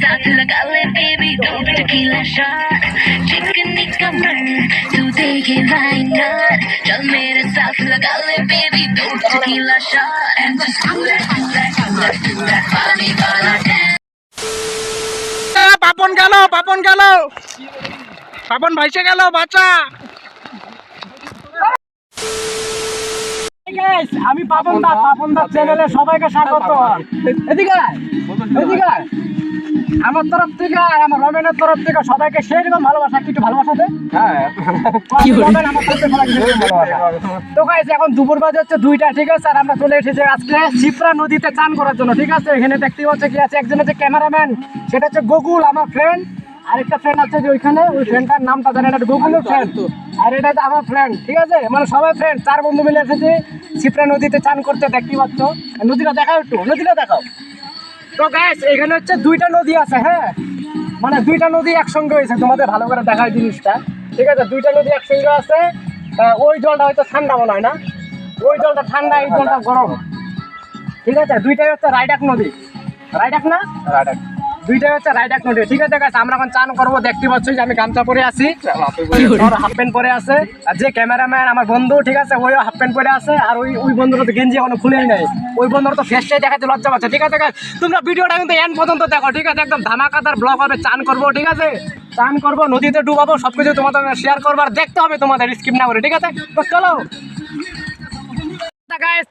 Sounds like I baby, don't tequila shot. Chicken tikka to take it right now. Just made it sounds like I baby, don't tequila shot. And just cool it, cool it, cool it, do that funny gonna dance. Papon গেল পাপন গেল পাপন ভাইসে গেল বাচ্চা আমি পাপন দা পাপন দা। চ্যানেলে সবাইকে স্বাগত। এদিকে এদিকে আমার তরফ থেকে আর আমার রমেনের তরফ থেকে সবাইকে সেই রকম ভালোবাসা। একটু ভালোবাসা দে। সেরকম ভালোবাসা। তো গাইস এখন দুপুর বাজে হচ্ছে দুইটা ঠিক আছে? আর আমরা চলে এসেছি আজকে শিপ্রা নদীতে চান করার জন্য ঠিক আছে? এখানে দেখতে পাচ্ছে কি আছে? একজন হচ্ছে ক্যামেরাম্যান সেটা হচ্ছে গোকুল আমার ফ্রেন্ড আরেকটা ফ্রেন্ড আছে যে ওইখানে, ওই ফ্রেন্ডটার নামটা জানেন এটা গোকুলের ফ্রেন্ড আর এটা আমার ফ্রেন্ড ঠিক আছে? মানে সবাই ফ্রেন্ড চার বন্ধু মিলে এসেছি। শিপ্রা নদীতে চান করতে দেখতে পাচ্ছ। নদীটা দেখাও একটু, নদীটা দেখাও। তো গ্যাস এখানে হচ্ছে দুইটা নদী আছে হ্যাঁ? মানে দুইটা নদী একসঙ্গে হয়েছে, তোমাদের ভালো করে দেখায় জিনিসটা। ঠিক আছে? দুইটা নদী একসঙ্গে আছে। ওই জলটা হয়তো ঠান্ডা মনে হয় না? ওই জলটা ঠান্ডা, এই জলটা গরম। ঠিক আছে? দুইটাই হচ্ছে রাইডাক নদী। রাইডাক না? রাইডাক। দুইটাই হচ্ছে রাইডাক নদী ঠিক আছে গাছ আমরা এখন চান করব, দেখতে পাচ্ছি যে আমি গামছা পরে আছি। ওর হাফ প্যান্ট পরে আছে। আর যে ক্যামেরাম্যান আমার বন্ধু, ঠিক আছে? ওই হাফ প্যান্ট পরে আছে, আর ওই ওই বন্ধুর তো গেঞ্জি এখনও খুলেই নাই। ওই বন্ধুর তো ফেসটাই দেখাতে লজ্জা পাচ্ছে, ঠিক আছে, guys? তোমরা ভিডিওটা কিন্তু এন পর্যন্ত দেখো, ঠিক আছে? একদম ধামাকাদার ব্লগ হবে, চান করব, ঠিক আছে? চান করব, নদীতে ডুবাবো, সবকিছু তোমাদের শেয়ার করব, আর দেখতে হবে তোমাদের স্কিপ না করে, ঠিক আছে? তো চলো। গাইস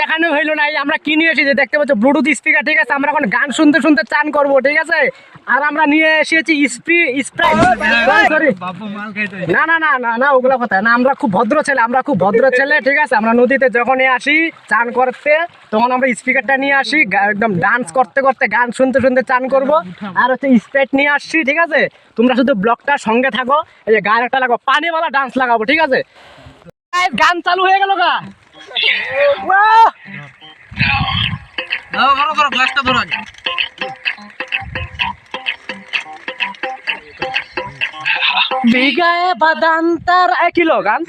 দেখানো হইল নাই আমরা কি নিয়ে এসেছি? দেখতে পাচ্ছ ব্লুটুথ স্পিকার ঠিক আছে? আমরা এখন গান শুনতে শুনতে চান করব ঠিক আছে? আর আমরা নিয়ে এসেছি স্প্রাইট। না না না না না ওগুলো কথা না আমরা খুব ভদ্র ছেলে আমরা খুব ভদ্র ছেলে ঠিক আছে? আমরা নদীতে যখনই আসি চান করতে তখন আমরা স্পিকারটা নিয়ে আসি একদম ডান্স করতে করতে গান শুনতে শুনতে চান করব। আর হচ্ছে স্প্রাইট নিয়ে আসছি ঠিক আছে? তোমরা শুধু ব্লগটার সঙ্গে থাকো এই যে গান একটা লাগাবো পানিওয়ালা ডান্স লাগাবো ঠিক আছে? গান চালু হয়ে গেল গা। বিঘায় বাদান তার এক কিলো, গান?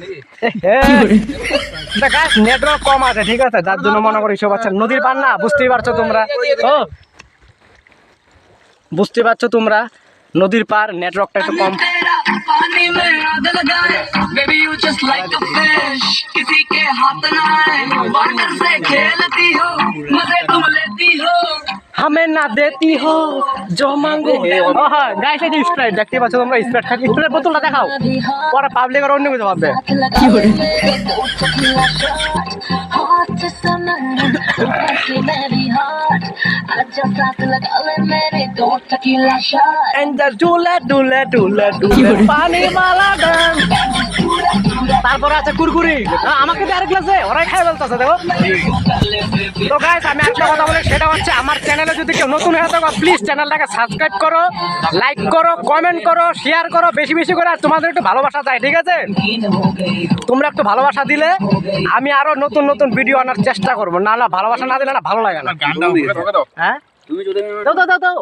নেটওয়ার্ক কম আছে, ঠিক আছে, যার জন্য মনে করি সব আছে। নদীর পার না বুঝতেই পারছ তোমরা। ও বুঝতে পারছ তোমরা, নদীর পার, নেটওয়ার্কটা একটু কম। पानी में आग लगाए baby you just like a fish किसी के हाथ ना आए वाटर से खेलती हो मजे तुम लेती हो हमें ना देती हो जो मांगो হ্যাঁ গাইস এই যে স্প্রাইট দেখতে পাচ্ছ তোমরা স্প্রাইট খাচ্ছি স্প্রাইট বোতলটা দেখাও পরে পাবলিক আর অন্য কিছু ভাববে কি করে हाथ And the dula dula dula dula, pani mala. তারপর আছে কুরকুরি। আমাকে দিয়ে আরেক গ্লাসে ওরাই খাই বলতেছে দেখো। তো গাইস আমি একটা কথা বলি সেটা হচ্ছে আমার চ্যানেলে যদি কেউ নতুন হয়ে থাকো প্লিজ চ্যানেলটাকে সাবস্ক্রাইব করো লাইক করো কমেন্ট করো শেয়ার করো বেশি বেশি করে আর তোমাদের একটু ভালোবাসা চাই ঠিক আছে? তোমরা একটু ভালোবাসা দিলে আমি আরও নতুন নতুন ভিডিও আনার চেষ্টা করব। না না ভালোবাসা না দিলে না ভালো লাগে না। হ্যাঁ? দাও দাও দাও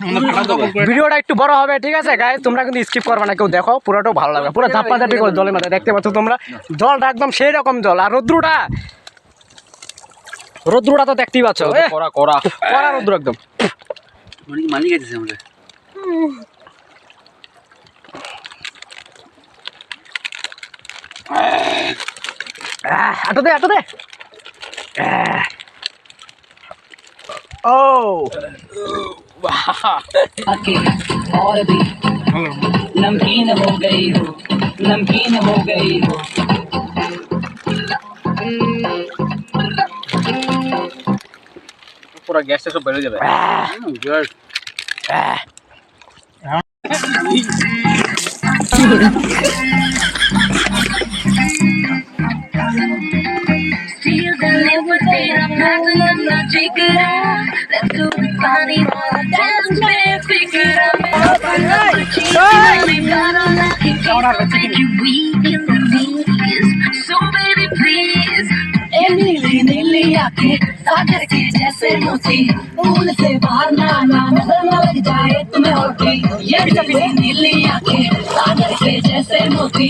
ভিডিওটা একটু বড় হবে ঠিক আছে? গাইজ তোমরা কিন্তু স্কিপ করবে না কেউ দেখো পুরোটাও ভালো লাগবে। পুরো ধাপ্পা ধাপি করে জলের মধ্যে দেখতে পাচ্ছ তোমরা? জলটা একদম সেই রকম জল। আর রৌদ্রটা? রৌদ্রটা তো দেখতেই পাচ্ছ। করা করা রৌদ্র একদম। আমরা আটো দে আটো দে। ও। अके और भी नमकीन हो गई हो नमकीन हो गई हो पूरा गैस से सब बेरो जाबे good Feel the love with me, I'm not gonna take it out. Let's do the funny one, dance, man, figure it out. We got all I can get, make you weak in the knees. So baby, please. ए नीली नीली आंखें सागर के जैसे मोती फूल से बाहर ना आना नजर न लग जाए तुम्हें और भी ये नीली नीली आंखें सागर के जैसे मोती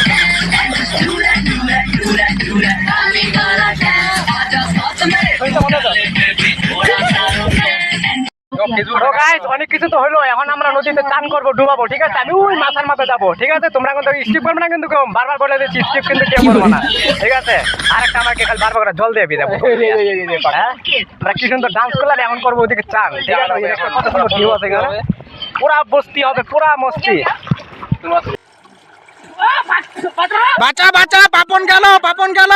অনেক কিছু তো হলো। এখন আমরা নদীতে চান করব ডুবাবো ঠিক আছে? আমি ওই মাথার মাথায় যাব ঠিক আছে? তোমরা কিন্তু স্কিপ করবে না কিন্তু কেউ বারবার বলে দিচ্ছি স্কিপ কিন্তু কেউ করব না ঠিক আছে? আর একটা আমাকে খালি বারবার করে জল দিয়ে দেবো হ্যাঁ? আমরা কি সুন্দর ডান্স করলাম এখন করব ওদিকে চান। ঠিক আছে কত সুন্দর ঢেউ আছে পুরা বস্তি হবে পুরা মস্তি। বাঁচা বাঁচা পাপন গেল পাপন গেল।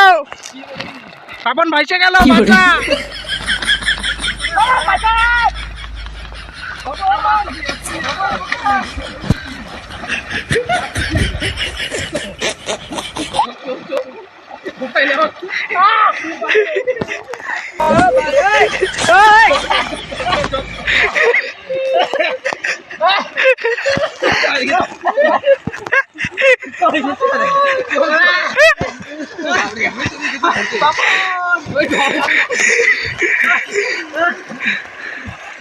পাপন ভাইসে গেল বাঁচা। ไปแล้วอ้าวเออไปเลยเฮ้ยปั๊บเฮ้ย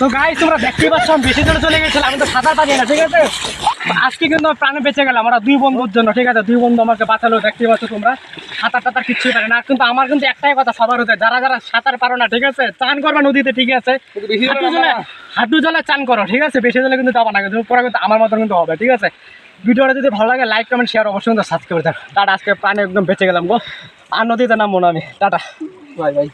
তো গাই তোমরা দেখতেই পাচ্ছ আমি বেশি দূরে চলে গেছিলাম আমি তো সাঁতার পারি না ঠিক আছে? আজকে কিন্তু আমার প্রাণে বেঁচে গেলাম আমরা দুই বন্ধুর জন্য ঠিক আছে? দুই বন্ধু আমাকে বাঁচালো দেখতেই পাচ্ছ তোমরা? সাঁতার টাতার কিচ্ছুই পারে না। কিন্তু আমার কিন্তু একটাই কথা সবার হতে যারা যারা সাঁতার পারো না ঠিক আছে? চান করবে নদীতে ঠিক আছে? হাঁটু জলে হাঁটু জলে চান করো ঠিক আছে? বেশি জলে কিন্তু যাব না কিন্তু পরে কিন্তু আমার মতন কিন্তু হবে ঠিক আছে? ভিডিওটা যদি ভালো লাগে লাইক কমেন্ট শেয়ার অবশ্যই কিন্তু সাবস্ক্রাইব করে টাটা আজকে প্রাণে একদম বেঁচে গেলাম গো। আর নদীতে নামবো না আমি। টাটা। Bye bye